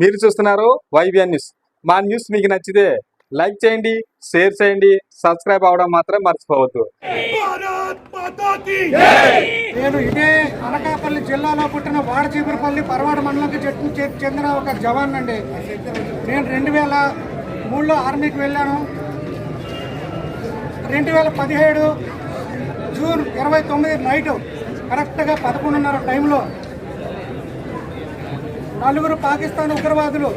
మీరు చూస్తున్నారు వైబిఎన్ న్యూస్. మా న్యూస్ మీకు నచ్చితే లైక్ చేయండి షేర్ చేయండి సబ్స్క్రైబ్ అవడం మాత్రం మర్చిపోవద్దు. నేను ఇదే అనకాపల్లి జిల్లాలో పుట్టిన వాడచీపురపల్లి పర్వాడ మండలంకి చెందిన ఒక జవాన్ అండి నేను రెండు వేల మూడులో ఆర్మీకి వెళ్ళాను. రెండు వేల పదిహేడు జూన్ ఇరవై తొమ్మిది నైట్ కరెక్ట్గా పదకొండున్నర టైంలో నలుగురు పాకిస్తాన్ ఉగ్రవాదులు.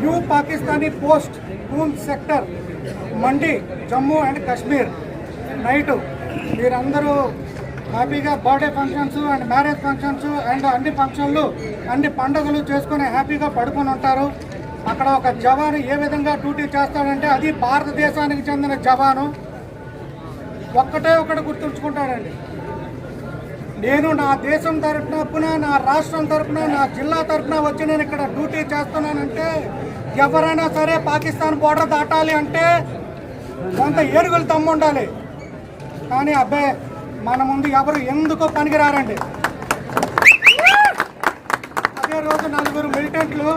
New Pakistani post Poonch sector Mandi Jammu and Kashmir night మీరందరూ హ్యాపీగా birthday functions and marriage functions and అన్ని ఫంక్షన్లు అన్ని పండుగలు చేసుకుని హ్యాపీగా పడుకొని ఉంటారు. అక్కడ ఒక జవాను ఏ విధంగా డ్యూటీ చేస్తాడంటే అది భారతదేశానికి చెందిన జవాను. ఒక్కటే ఒకటి గుర్తుంచుకుంటాడండి నేను నా దేశం తరపున నా రాష్ట్రం తరపున నా జిల్లా తరపున వచ్చి నేను ఇక్కడ డ్యూటీ చేస్తున్నానంటే ఎవరైనా సరే పాకిస్తాన్ బోర్డర్ దాటాలి అంటే కొంత ఏడుగులు తమ్ము ఉండాలి కానీ అబ్బాయి మన ముందు ఎవరు ఎందుకో పనికిరారండి. అదే రోజు నలుగురు మిలిటెంట్లు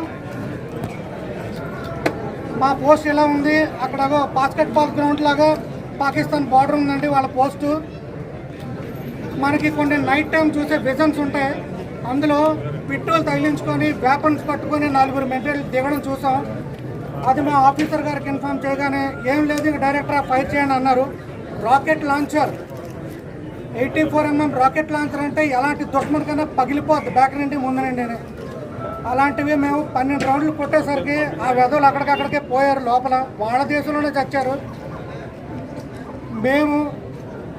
మా పోస్ట్ ఎలా ఉంది? అక్కడ బాస్కెట్ బాల్ గ్రౌండ్ లాగా పాకిస్తాన్ బార్డర్ ఉందండి వాళ్ళ పోస్టు మనకి కొన్ని నైట్ టైం చూసే విజన్స్ ఉంటాయి. అందులో పెట్రోల్ తగిలించుకొని వేపన్స్ పట్టుకొని నలుగురు మెటీరియల్ దిగడం చూసాం. అది మా ఆఫీసర్ గారికి ఇన్ఫార్మ్ చేయగానే ఏం లేదు ఇంకా డైరెక్టర్ ఫైర్ చేయండి అన్నారు. Rocket launcher eighty four MM rocket launcher అంటే ఎలాంటి దుష్మన్ కన్నా పగిలిపోద్ది బ్యాక్ నుండి ముందు నుండి అలాంటివి మేము పన్నెండు రౌండ్లు కొట్టేసరికి ఆ వెధవులు అక్కడికక్కడికే పోయారు లోపల. వాళ్ళ దేశంలోనే చచ్చారు. మేము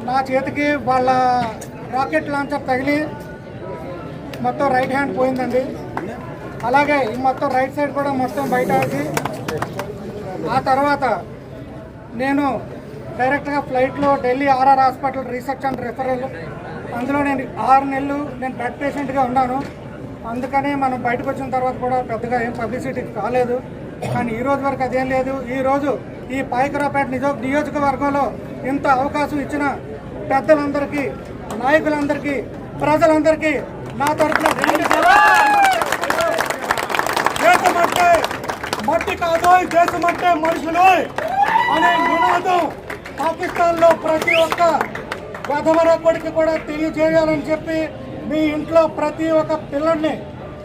నా చేతికి వాళ్ళ రాకెట్ లాంచర్ తగిలి మొత్తం రైట్ హ్యాండ్ పోయిందండి. అలాగే ఈ మొత్తం రైట్ సైడ్ కూడా మొత్తం బయట ఆగి ఆ తర్వాత నేను డైరెక్ట్గా ఫ్లైట్లో Delhi R R hospital research and referral అందులో నేను ఆరు నెలలు నేను బెడ్ పేషెంట్గా ఉన్నాను. అందుకని మనం బయటకు వచ్చిన తర్వాత కూడా పెద్దగా ఏం పబ్లిసిటీ కాలేదు. కానీ ఈ రోజు వరకు అదేం లేదు. ఈరోజు ఈ పాయకరాపేట నిజో నియోజకవర్గంలో ఇంత అవకాశం ఇచ్చిన పెద్దలందరికీ నాయకులందరికీ ప్రజలందరికీ నా తరఫున దేశం అంటే మట్టి కాదు దేశం అంటే మనుషులు అనే నినాదం పాకిస్తాన్లో ప్రతి ఒక్క ప్రథమర కూడా తెలియజేయాలని చెప్పి మీ ఇంట్లో ప్రతి ఒక్క పిల్లల్ని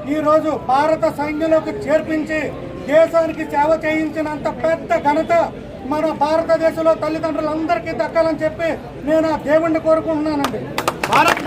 ఈరోజు భారత సైన్యంలోకి చేర్పించి దేశానికి సేవ చేయించినంత పెద్ద ఘనత మన భారతదేశంలో తల్లిదండ్రులందరికీ దక్కాలని చెప్పి నేను ఆ దేవుణ్ణి కోరుకుంటున్నానండి. భారత్